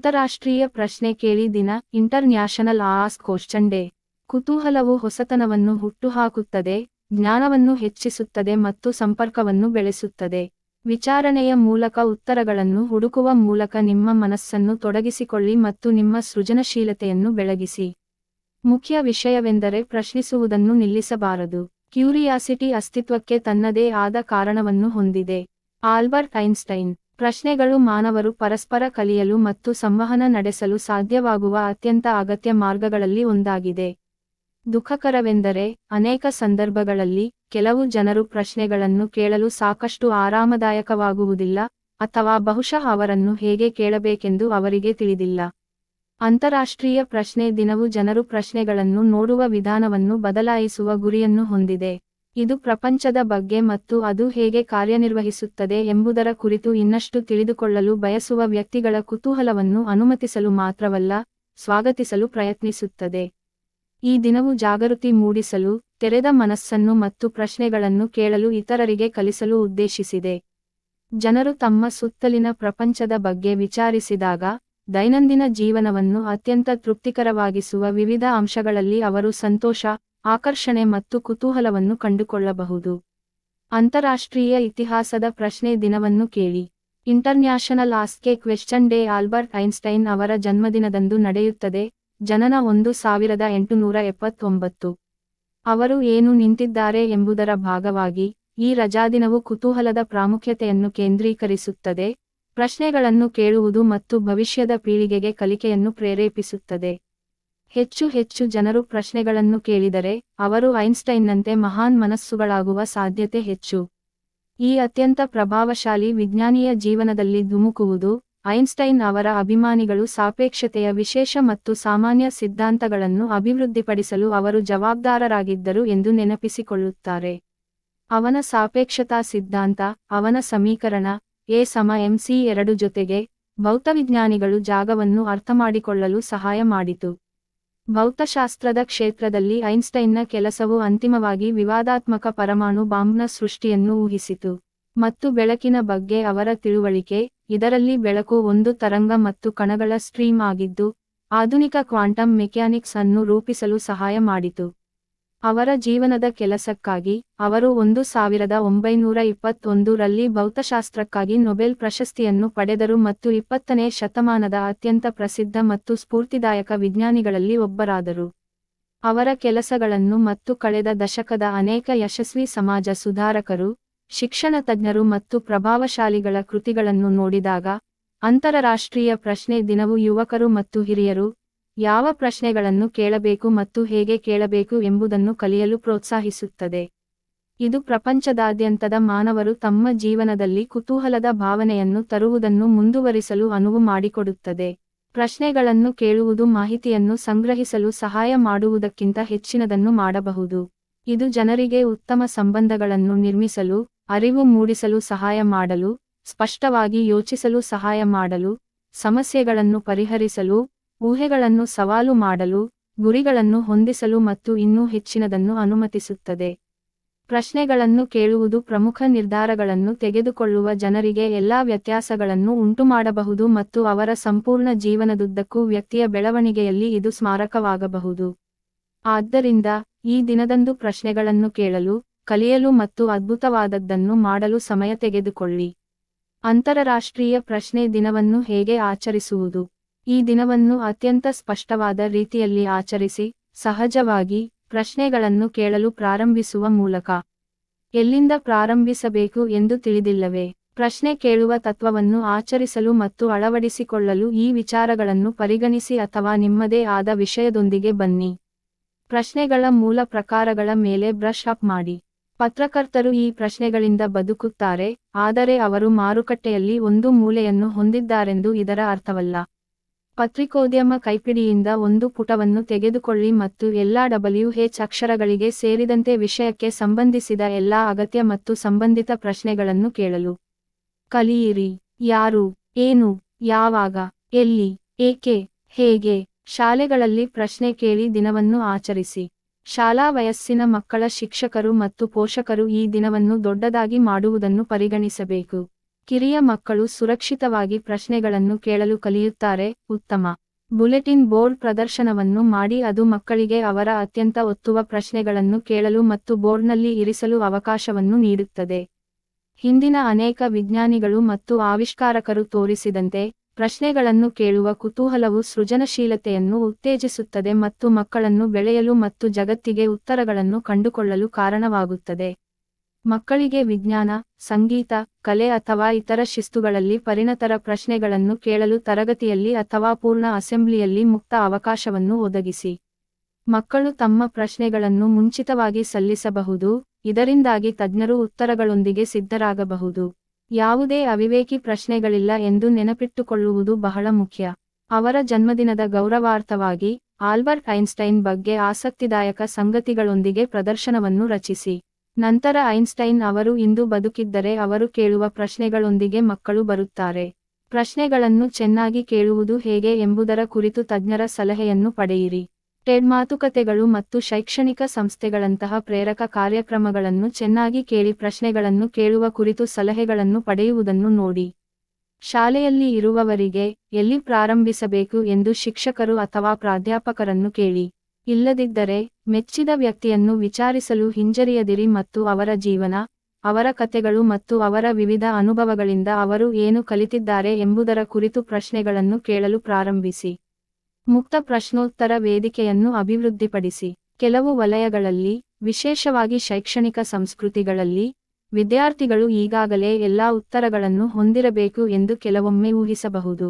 ಅಂತಾರಾಷ್ಟ್ರೀಯ ಪ್ರಶ್ನೆ ಕೇಳಿ ದಿನ ಇಂಟರ್ನ್ಯಾಷನಲ್ ಆಸ್ ಕ್ವಶನ್ ಡೇ ಕುತೂಹಲವು ಹೊಸತನವನ್ನು ಹುಟ್ಟುಹಾಕುತ್ತದೆ, ಜ್ಞಾನವನ್ನು ಹೆಚ್ಚಿಸುತ್ತದೆ ಮತ್ತು ಸಂಪರ್ಕವನ್ನು ಬೆಳೆಸುತ್ತದೆ. ವಿಚಾರಣೆಯ ಮೂಲಕ ಉತ್ತರಗಳನ್ನು ಹುಡುಕುವ ಮೂಲಕ ನಿಮ್ಮ ಮನಸ್ಸನ್ನು ತೊಡಗಿಸಿಕೊಳ್ಳಿ ಮತ್ತು ನಿಮ್ಮ ಸೃಜನಶೀಲತೆಯನ್ನು ಬೆಳಗಿಸಿ. ಮುಖ್ಯ ವಿಷಯವೆಂದರೆ ಪ್ರಶ್ನಿಸುವುದನ್ನು ನಿಲ್ಲಿಸಬಾರದು. ಕ್ಯೂರಿಯಾಸಿಟಿ ಅಸ್ತಿತ್ವಕ್ಕೆ ತನ್ನದೇ ಆದ ಕಾರಣವನ್ನು ಹೊಂದಿದೆ. ಆಲ್ಬರ್ಟ್ ಐನ್ಸ್ಟೈನ್ ಪ್ರಶ್ನೆಗಳು ಮಾನವರು ಪರಸ್ಪರ ಕಲಿಯಲು ಮತ್ತು ಸಂವಹನ ನಡೆಸಲು ಸಾಧ್ಯವಾಗುವ ಅತ್ಯಂತ ಅಗತ್ಯ ಮಾರ್ಗಗಳಲ್ಲಿ ಒಂದಾಗಿದೆ. ದುಃಖಕರವೆಂದರೆ, ಅನೇಕ ಸಂದರ್ಭಗಳಲ್ಲಿ ಕೆಲವು ಜನರು ಪ್ರಶ್ನೆಗಳನ್ನು ಕೇಳಲು ಸಾಕಷ್ಟು ಆರಾಮದಾಯಕವಾಗುವುದಿಲ್ಲ, ಅಥವಾ ಬಹುಶಃ ಅವರನ್ನು ಹೇಗೆ ಕೇಳಬೇಕೆಂದು ಅವರಿಗೆ ತಿಳಿದಿಲ್ಲ. ಅಂತಾರಾಷ್ಟ್ರೀಯ ಪ್ರಶ್ನೆ ದಿನವು ಜನರು ಪ್ರಶ್ನೆಗಳನ್ನು ನೋಡುವ ವಿಧಾನವನ್ನು ಬದಲಾಯಿಸುವ ಗುರಿಯನ್ನು ಹೊಂದಿದೆ. ಇದು ಪ್ರಪಂಚದ ಬಗ್ಗೆ ಮತ್ತು ಅದು ಹೇಗೆ ಕಾರ್ಯನಿರ್ವಹಿಸುತ್ತದೆ ಎಂಬುದರ ಕುರಿತು ಇನ್ನಷ್ಟು ತಿಳಿದುಕೊಳ್ಳಲು ಬಯಸುವ ವ್ಯಕ್ತಿಗಳ ಕುತೂಹಲವನ್ನು ಅನುಮತಿಸಲು ಮಾತ್ರವಲ್ಲ, ಸ್ವಾಗತಿಸಲು ಪ್ರಯತ್ನಿಸುತ್ತದೆ. ಈ ದಿನವು ಜಾಗೃತಿ ಮೂಡಿಸಲು, ತೆರೆದ ಮನಸ್ಸನ್ನು ಮತ್ತು ಪ್ರಶ್ನೆಗಳನ್ನು ಕೇಳಲು ಇತರರಿಗೆ ಕಲಿಸಲು ಉದ್ದೇಶಿಸಿದೆ. ಜನರು ತಮ್ಮ ಸುತ್ತಲಿನ ಪ್ರಪಂಚದ ಬಗ್ಗೆ ವಿಚಾರಿಸಿದಾಗ, ದೈನಂದಿನ ಜೀವನವನ್ನು ಅತ್ಯಂತ ತೃಪ್ತಿಕರವಾಗಿಸುವ ವಿವಿಧ ಅಂಶಗಳಲ್ಲಿ ಅವರು ಸಂತೋಷ ಆಕರ್ಷಣೆ ಮತ್ತು ಕುತೂಹಲವನ್ನು ಕಂಡುಕೊಳ್ಳಬಹುದು. ಅಂತಾರಾಷ್ಟ್ರೀಯ ಇತಿಹಾಸದ ಪ್ರಶ್ನೆ ದಿನವನ್ನು ಕೇಳಿ. International ask question day Albert Einstein ಅವರ ಜನ್ಮದಿನದಂದು ನಡೆಯುತ್ತದೆ, ಜನನ ಒಂದು ಸಾವಿರದ ಎಂಟುನೂರ ಎಪ್ಪತ್ತೊಂಬತ್ತು. ಅವರು ಏನು ನಿಂತಿದ್ದಾರೆ ಎಂಬುದರ ಭಾಗವಾಗಿ, ಈ ರಜಾದಿನವು ಕುತೂಹಲದ ಪ್ರಾಮುಖ್ಯತೆಯನ್ನು ಕೇಂದ್ರೀಕರಿಸುತ್ತದೆ, ಪ್ರಶ್ನೆಗಳನ್ನು ಕೇಳುವುದು ಮತ್ತು ಭವಿಷ್ಯದ ಪೀಳಿಗೆಗೆ ಕಲಿಕೆಯನ್ನು ಪ್ರೇರೇಪಿಸುತ್ತದೆ. ಹೆಚ್ಚು ಹೆಚ್ಚು ಜನರು ಪ್ರಶ್ನೆಗಳನ್ನು ಕೇಳಿದರೆ, ಅವರು ಐನ್ಸ್ಟೈನ್ನಂತೆ ಮಹಾನ್ ಮನಸ್ಸುಗಳಾಗುವ ಸಾಧ್ಯತೆ ಹೆಚ್ಚು. ಈ ಅತ್ಯಂತ ಪ್ರಭಾವಶಾಲಿ ವಿಜ್ಞಾನಿಯ ಜೀವನದಲ್ಲಿ ಧುಮುಕುವುದು, ಐನ್ಸ್ಟೈನ್ ಅವರ ಅಭಿಮಾನಿಗಳು ಸಾಪೇಕ್ಷತೆಯ ವಿಶೇಷ ಮತ್ತು ಸಾಮಾನ್ಯ ಸಿದ್ಧಾಂತಗಳನ್ನು ಅಭಿವೃದ್ಧಿಪಡಿಸಲು ಅವರು ಜವಾಬ್ದಾರರಾಗಿದ್ದರು ಎಂದು ನೆನಪಿಸಿಕೊಳ್ಳುತ್ತಾರೆ. ಅವನ ಸಾಪೇಕ್ಷತಾ ಸಿದ್ಧಾಂತ, ಅವನ ಸಮೀಕರಣ, ಎ ಸಮ ಎಂಸಿ ಎರಡು ಜೊತೆಗೆ ಭೌತವಿಜ್ಞಾನಿಗಳು ಜಾಗವನ್ನು ಅರ್ಥಮಾಡಿಕೊಳ್ಳಲು ಸಹಾಯ ಮಾಡಿತು. ಭೌತಶಾಸ್ತ್ರದ ಕ್ಷೇತ್ರದಲ್ಲಿ ಐನ್ಸ್ಟೈನ್ನ ಕೆಲಸವು ಅಂತಿಮವಾಗಿ ವಿವಾದಾತ್ಮಕ ಪರಮಾಣು ಬಾಂಬ್ನ ಸೃಷ್ಟಿಯನ್ನು ಊಹಿಸಿತು ಮತ್ತು ಬೆಳಕಿನ ಬಗ್ಗೆ ಅವರ ತಿಳುವಳಿಕೆ, ಇದರಲ್ಲಿ ಬೆಳಕು ಒಂದು ತರಂಗ ಮತ್ತು ಕಣಗಳ ಸ್ಟ್ರೀಮ್ ಆಗಿದ್ದು, ಆಧುನಿಕ ಕ್ವಾಂಟಮ್ ಮೆಕ್ಯಾನಿಕ್ಸ್ ಅನ್ನು ರೂಪಿಸಲು ಸಹಾಯ ಮಾಡಿತು. ಅವರ ಜೀವನದ ಕೆಲಸಕ್ಕಾಗಿ ಅವರು ಒಂದು ಸಾವಿರದ ಒಂಬೈನೂರ ಇಪ್ಪತ್ತೊಂದು ರಲ್ಲಿ ಭೌತಶಾಸ್ತ್ರಕ್ಕಾಗಿ ನೊಬೆಲ್ ಪ್ರಶಸ್ತಿಯನ್ನು ಪಡೆದರು ಮತ್ತು ಇಪ್ಪತ್ತನೇ ಶತಮಾನದ ಅತ್ಯಂತ ಪ್ರಸಿದ್ಧ ಮತ್ತು ಸ್ಫೂರ್ತಿದಾಯಕ ವಿಜ್ಞಾನಿಗಳಲ್ಲಿ ಒಬ್ಬರಾದರು. ಅವರ ಕೆಲಸಗಳನ್ನು ಮತ್ತು ಕಳೆದ ದಶಕದ ಅನೇಕ ಯಶಸ್ವಿ ಸಮಾಜ ಸುಧಾರಕರು, ಶಿಕ್ಷಣ ತಜ್ಞರು ಮತ್ತು ಪ್ರಭಾವಶಾಲಿಗಳ ಕೃತಿಗಳನ್ನು ನೋಡಿದಾಗ, ಅಂತಾರಾಷ್ಟ್ರೀಯ ಪ್ರಶ್ನೆ ದಿನವು ಯುವಕರು ಮತ್ತು ಹಿರಿಯರು ಯಾವ ಪ್ರಶ್ನೆಗಳನ್ನು ಕೇಳಬೇಕು ಮತ್ತು ಹೇಗೆ ಕೇಳಬೇಕು ಎಂಬುದನ್ನು ಕಲಿಯಲು ಪ್ರೋತ್ಸಾಹಿಸುತ್ತದೆ. ಇದು ಪ್ರಪಂಚದಾದ್ಯಂತದ ಮಾನವರು ತಮ್ಮ ಜೀವನದಲ್ಲಿ ಕುತೂಹಲದ ಭಾವನೆಯನ್ನು ತರುವುದನ್ನು ಮುಂದುವರಿಸಲು ಅನುವು ಮಾಡಿಕೊಡುತ್ತದೆ. ಪ್ರಶ್ನೆಗಳನ್ನು ಕೇಳುವುದು ಮಾಹಿತಿಯನ್ನು ಸಂಗ್ರಹಿಸಲು ಸಹಾಯ ಮಾಡುವುದಕ್ಕಿಂತ ಹೆಚ್ಚಿನದನ್ನು ಮಾಡಬಹುದು. ಇದು ಜನರಿಗೆ ಉತ್ತಮ ಸಂಬಂಧಗಳನ್ನು ನಿರ್ಮಿಸಲು, ಅರಿವು ಮೂಡಿಸಲು ಸಹಾಯ ಮಾಡಲು, ಸ್ಪಷ್ಟವಾಗಿ ಯೋಚಿಸಲು ಸಹಾಯ ಮಾಡಲು, ಸಮಸ್ಯೆಗಳನ್ನು ಪರಿಹರಿಸಲು ಊಹೆಗಳನ್ನು ಸವಾಲು ಮಾಡಲು, ಗುರಿಗಳನ್ನು ಹೊಂದಿಸಲು ಮತ್ತು ಇನ್ನೂ ಹೆಚ್ಚಿನದನ್ನು ಅನುಮತಿಸುತ್ತದೆ. ಪ್ರಶ್ನೆಗಳನ್ನು ಕೇಳುವುದು ಪ್ರಮುಖ ನಿರ್ಧಾರಗಳನ್ನು ತೆಗೆದುಕೊಳ್ಳುವ ಜನರಿಗೆ ಎಲ್ಲಾ ವ್ಯತ್ಯಾಸಗಳನ್ನು ಉಂಟುಮಾಡಬಹುದು ಮತ್ತು ಅವರ ಸಂಪೂರ್ಣ ಜೀವನದುದ್ದಕ್ಕೂ ವ್ಯಕ್ತಿಯ ಬೆಳವಣಿಗೆಯಲ್ಲಿ ಇದು ಸ್ಮಾರಕವಾಗಬಹುದು. ಆದ್ದರಿಂದ, ಈ ದಿನದಂದು ಪ್ರಶ್ನೆಗಳನ್ನು ಕೇಳಲು, ಕಲಿಯಲು ಮತ್ತು ಅದ್ಭುತವಾದದ್ದನ್ನು ಮಾಡಲು ಸಮಯ ತೆಗೆದುಕೊಳ್ಳಿ. ಅಂತರರಾಷ್ಟ್ರೀಯ ಪ್ರಶ್ನೆ ದಿನವನ್ನು ಹೇಗೆ ಆಚರಿಸುವುದು? ಈ ದಿನವನ್ನು ಅತ್ಯಂತ ಸ್ಪಷ್ಟವಾದ ರೀತಿಯಲ್ಲಿ ಆಚರಿಸಿ, ಸಹಜವಾಗಿ ಪ್ರಶ್ನೆಗಳನ್ನು ಕೇಳಲು ಪ್ರಾರಂಭಿಸುವ ಮೂಲಕ. ಎಲ್ಲಿಂದ ಪ್ರಾರಂಭಿಸಬೇಕು ಎಂದು ತಿಳಿದಿಲ್ಲವೇ? ಪ್ರಶ್ನೆ ಕೇಳುವ ತತ್ವವನ್ನು ಆಚರಿಸಲು ಮತ್ತು ಅಳವಡಿಸಿಕೊಳ್ಳಲು ಈ ವಿಚಾರಗಳನ್ನು ಪರಿಗಣಿಸಿ ಅಥವಾ ನಿಮ್ಮದೇ ಆದ ವಿಷಯದೊಂದಿಗೆ ಬನ್ನಿ. ಪ್ರಶ್ನೆಗಳ ಮೂಲ ಪ್ರಕಾರಗಳ ಮೇಲೆ ಬ್ರಷ್ ಅಪ್ ಮಾಡಿ. ಪತ್ರಕರ್ತರು ಈ ಪ್ರಶ್ನೆಗಳಿಂದ ಬದುಕುತ್ತಾರೆ, ಆದರೆ ಅವರು ಮಾರುಕಟ್ಟೆಯಲ್ಲಿ ಒಂದು ಮೂಲೆಯನ್ನು ಹೊಂದಿದ್ದಾರೆಂದು ಇದರ ಅರ್ಥವಲ್ಲ. ಪತ್ರಿಕೋದ್ಯಮ ಕೈಪಿಡಿಯಿಂದ ಒಂದು ಪುಟವನ್ನು ತೆಗೆದುಕೊಳ್ಳಿ ಮತ್ತು ಎಲ್ಲಾ ಡಬ್ಲ್ಯೂ ಹೆಚ್ ಅಕ್ಷರಗಳಿಗೆ ಸೇರಿದಂತೆ ವಿಷಯಕ್ಕೆ ಸಂಬಂಧಿಸಿದ ಎಲ್ಲಾ ಅಗತ್ಯ ಮತ್ತು ಸಂಬಂಧಿತ ಪ್ರಶ್ನೆಗಳನ್ನು ಕೇಳಲು. ಕಲಿಯಿರಿ. ಯಾರು? ಏನು? ಯಾವಾಗ? ಎಲ್ಲಿ? ಏಕೆ? ಹೇಗೆ? ಶಾಲೆಗಳಲ್ಲಿ ಪ್ರಶ್ನೆ ಕೇಳಿ ದಿನವನ್ನು ಆಚರಿಸಿ. ಶಾಲಾ ವಯಸ್ಸಿನ ಮಕ್ಕಳ ಶಿಕ್ಷಕರು ಮತ್ತು ಪೋಷಕರು ಈ ದಿನವನ್ನು ದೊಡ್ಡದಾಗಿ ಮಾಡುವುದನ್ನು ಪರಿಗಣಿಸಬೇಕು. ಕಿರಿಯ ಮಕ್ಕಳು ಸುರಕ್ಷಿತವಾಗಿ ಪ್ರಶ್ನೆಗಳನ್ನು ಕೇಳಲು ಕಲಿಯುತ್ತಾರೆ, ಉತ್ತಮ. ಬುಲೆಟಿನ್ ಬೋರ್ಡ್ ಪ್ರದರ್ಶನವನ್ನು ಮಾಡಿ ಅದು ಮಕ್ಕಳಿಗೆ ಅವರ ಅತ್ಯಂತ ಒತ್ತುವ ಪ್ರಶ್ನೆಗಳನ್ನು ಕೇಳಲು ಮತ್ತು ಬೋರ್ಡ್ನಲ್ಲಿ ಇರಿಸಲು ಅವಕಾಶವನ್ನು ನೀಡುತ್ತದೆ. ಹಿಂದಿನ ಅನೇಕ ವಿಜ್ಞಾನಿಗಳು ಮತ್ತು ಆವಿಷ್ಕಾರಕರು ತೋರಿಸಿದಂತೆ, ಪ್ರಶ್ನೆಗಳನ್ನು ಕೇಳುವ ಕುತೂಹಲವು ಸೃಜನಶೀಲತೆಯನ್ನು ಉತ್ತೇಜಿಸುತ್ತದೆ ಮತ್ತು ಮಕ್ಕಳನ್ನು ಬೆಳೆಯಲು ಮತ್ತು ಜಗತ್ತಿಗೆ ಉತ್ತರಗಳನ್ನು ಕಂಡುಕೊಳ್ಳಲು ಕಾರಣವಾಗುತ್ತದೆ. ಮಕ್ಕಳಿಗೆ ವಿಜ್ಞಾನ, ಸಂಗೀತ, ಕಲೆ ಅಥವಾ ಇತರ ಶಿಸ್ತುಗಳಲ್ಲಿ ಪರಿಣತರ ಪ್ರಶ್ನೆಗಳನ್ನು ಕೇಳಲು ತರಗತಿಯಲ್ಲಿ ಅಥವಾ ಪೂರ್ಣ ಅಸೆಂಬ್ಲಿಯಲ್ಲಿ ಮುಕ್ತ ಅವಕಾಶವನ್ನು ಒದಗಿಸಿ. ಮಕ್ಕಳು ತಮ್ಮ ಪ್ರಶ್ನೆಗಳನ್ನು ಮುಂಚಿತವಾಗಿ ಸಲ್ಲಿಸಬಹುದು, ಇದರಿಂದಾಗಿ ತಜ್ಞರು ಉತ್ತರಗಳೊಂದಿಗೆ ಸಿದ್ಧರಾಗಬಹುದು. ಯಾವುದೇ ಅವಿವೇಕಿ ಪ್ರಶ್ನೆಗಳಿಲ್ಲ ಎಂದು ನೆನಪಿಟ್ಟುಕೊಳ್ಳುವುದು ಬಹಳ ಮುಖ್ಯ. ಅವರ ಜನ್ಮದಿನದ ಗೌರವಾರ್ಥವಾಗಿ ಆಲ್ಬರ್ಟ್ ಐನ್ಸ್ಟೈನ್ ಬಗ್ಗೆ ಆಸಕ್ತಿದಾಯಕ ಸಂಗತಿಗಳೊಂದಿಗೆ ಪ್ರದರ್ಶನವನ್ನು ರಚಿಸಿ. ನಂತರ ಐನ್ಸ್ಟೈನ್ ಅವರು ಇಂದು ಬದುಕಿದ್ದರೆ ಅವರು ಕೇಳುವ ಪ್ರಶ್ನೆಗಳೊಂದಿಗೆ ಮಕ್ಕಳು ಬರುತ್ತಾರೆ. ಪ್ರಶ್ನೆಗಳನ್ನು ಚೆನ್ನಾಗಿ ಕೇಳುವುದು ಹೇಗೆ ಎಂಬುದರ ಕುರಿತು ತಜ್ಞರ ಸಲಹೆಯನ್ನು ಪಡೆಯಿರಿ. ಟೆಡ್ ಮಾತುಕತೆಗಳು ಮತ್ತು ಶೈಕ್ಷಣಿಕ ಸಂಸ್ಥೆಗಳಂತಹ ಪ್ರೇರಕ ಕಾರ್ಯಕ್ರಮಗಳನ್ನು ಚೆನ್ನಾಗಿ ಕೇಳಿ ಪ್ರಶ್ನೆಗಳನ್ನು ಕೇಳುವ ಕುರಿತು ಸಲಹೆಗಳನ್ನು ಪಡೆಯುವುದನ್ನು ನೋಡಿ. ಶಾಲೆಯಲ್ಲಿ ಇರುವವರಿಗೆ ಎಲ್ಲಿ ಪ್ರಾರಂಭಿಸಬೇಕು ಎಂದು ಶಿಕ್ಷಕರು ಅಥವಾ ಪ್ರಾಧ್ಯಾಪಕರನ್ನು ಕೇಳಿ. ಇಲ್ಲದಿದ್ದರೆ ಮೆಚ್ಚಿದ ವ್ಯಕ್ತಿಯನ್ನು ವಿಚಾರಿಸಲು ಹಿಂಜರಿಯದಿರಿ ಮತ್ತು ಅವರ ಜೀವನ, ಅವರ ಕಥೆಗಳು ಮತ್ತು ಅವರ ವಿವಿಧ ಅನುಭವಗಳಿಂದ ಅವರು ಏನು ಕಲಿತಿದ್ದಾರೆ ಎಂಬುದರ ಕುರಿತು ಪ್ರಶ್ನೆಗಳನ್ನು ಕೇಳಲು ಪ್ರಾರಂಭಿಸಿ. ಮುಕ್ತ ಪ್ರಶ್ನೋತ್ತರ ವೇದಿಕೆಯನ್ನು ಅಭಿವೃದ್ಧಿಪಡಿಸಿ. ಕೆಲವು ವಲಯಗಳಲ್ಲಿ, ವಿಶೇಷವಾಗಿ ಶೈಕ್ಷಣಿಕ ಸಂಸ್ಕೃತಿಗಳಲ್ಲಿ, ವಿದ್ಯಾರ್ಥಿಗಳು ಈಗಾಗಲೇ ಎಲ್ಲಾ ಉತ್ತರಗಳನ್ನು ಹೊಂದಿರಬೇಕು ಎಂದು ಕೆಲವೊಮ್ಮೆ ಊಹಿಸಬಹುದು.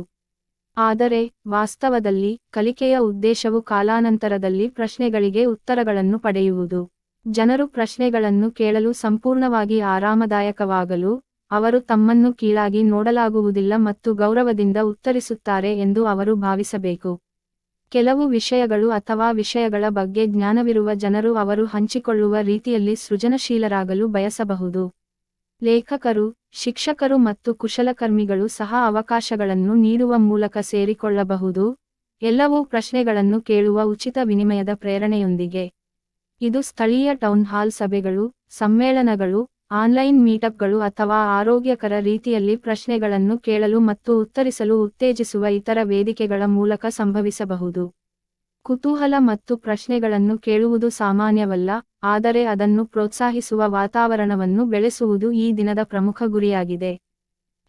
ಆದರೆ, ವಾಸ್ತವದಲ್ಲಿ ಕಲಿಕೆಯ ಉದ್ದೇಶವು ಕಾಲಾನಂತರದಲ್ಲಿ ಪ್ರಶ್ನೆಗಳಿಗೆ ಉತ್ತರಗಳನ್ನು ಪಡೆಯುವುದು. ಜನರು ಪ್ರಶ್ನೆಗಳನ್ನು ಕೇಳಲು ಸಂಪೂರ್ಣವಾಗಿ ಆರಾಮದಾಯಕವಾಗಲು ಅವರು ತಮ್ಮನ್ನು ಕೀಳಾಗಿ ನೋಡಲಾಗುವುದಿಲ್ಲ ಮತ್ತು ಗೌರವದಿಂದ ಉತ್ತರಿಸುತ್ತಾರೆ ಎಂದು ಅವರು ಭಾವಿಸಬೇಕು. ಕೆಲವು ವಿಷಯಗಳು ಅಥವಾ ವಿಷಯಗಳ ಬಗ್ಗೆ ಜ್ಞಾನವಿರುವ ಜನರು ಅವರು ಹಂಚಿಕೊಳ್ಳುವ ರೀತಿಯಲ್ಲಿ ಸೃಜನಶೀಲರಾಗಲು ಬಯಸಬಹುದು. ಲೇಖಕರು, ಶಿಕ್ಷಕರು ಮತ್ತು ಕುಶಲಕರ್ಮಿಗಳು ಸಹ ಅವಕಾಶಗಳನ್ನು ನೀಡುವ ಮೂಲಕ ಸೇರಿಕೊಳ್ಳಬಹುದು, ಎಲ್ಲವೂ ಪ್ರಶ್ನೆಗಳನ್ನು ಕೇಳುವ ಉಚಿತ ವಿನಿಮಯದ ಪ್ರೇರಣೆಯೊಂದಿಗೆ. ಇದು ಸ್ಥಳೀಯ ಟೌನ್ ಹಾಲ್ ಸಭೆಗಳು, ಸಮ್ಮೇಳನಗಳು, ಆನ್ಲೈನ್ ಮೀಟಪ್ಗಳು ಅಥವಾ ಆರೋಗ್ಯಕರ ರೀತಿಯಲ್ಲಿ ಪ್ರಶ್ನೆಗಳನ್ನು ಕೇಳಲು ಮತ್ತು ಉತ್ತರಿಸಲು ಉತ್ತೇಜಿಸುವ ಇತರ ವೇದಿಕೆಗಳ ಮೂಲಕ ಸಂಭವಿಸಬಹುದು. ಕುತೂಹಲ ಮತ್ತು ಪ್ರಶ್ನೆಗಳನ್ನು ಕೇಳುವುದು ಸಾಮಾನ್ಯವಲ್ಲ ಆದರೆ ಅದನ್ನು ಪ್ರೋತ್ಸಾಹಿಸುವ ವಾತಾವರಣವನ್ನು ಬೆಳೆಸುವುದು ಈ ದಿನದ ಪ್ರಮುಖ ಗುರಿಯಾಗಿದೆ.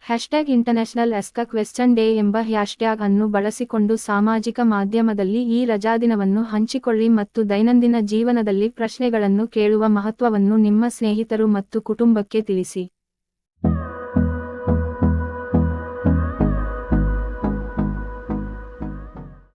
ಹ್ಯಾಶ್ಟ್ಯಾಗ್ ಇಂಟರ್ನ್ಯಾಷನಲ್ ಎಸ್ಕಕ್ ವೆಸ್ಟರ್ನ್ ಡೇ ಎಂಬ ಹ್ಯಾಶ್ಟ್ಯಾಗ್ ಅನ್ನು ಬಳಸಿಕೊಂಡು ಸಾಮಾಜಿಕ ಮಾಧ್ಯಮದಲ್ಲಿ ಈ ರಜಾದಿನವನ್ನು ಹಂಚಿಕೊಳ್ಳಿ ಮತ್ತು ದೈನಂದಿನ ಜೀವನದಲ್ಲಿ ಪ್ರಶ್ನೆಗಳನ್ನು ಕೇಳುವ ಮಹತ್ವವನ್ನು ನಿಮ್ಮ ಸ್ನೇಹಿತರು ಮತ್ತು ಕುಟುಂಬಕ್ಕೆ ತಿಳಿಸಿ.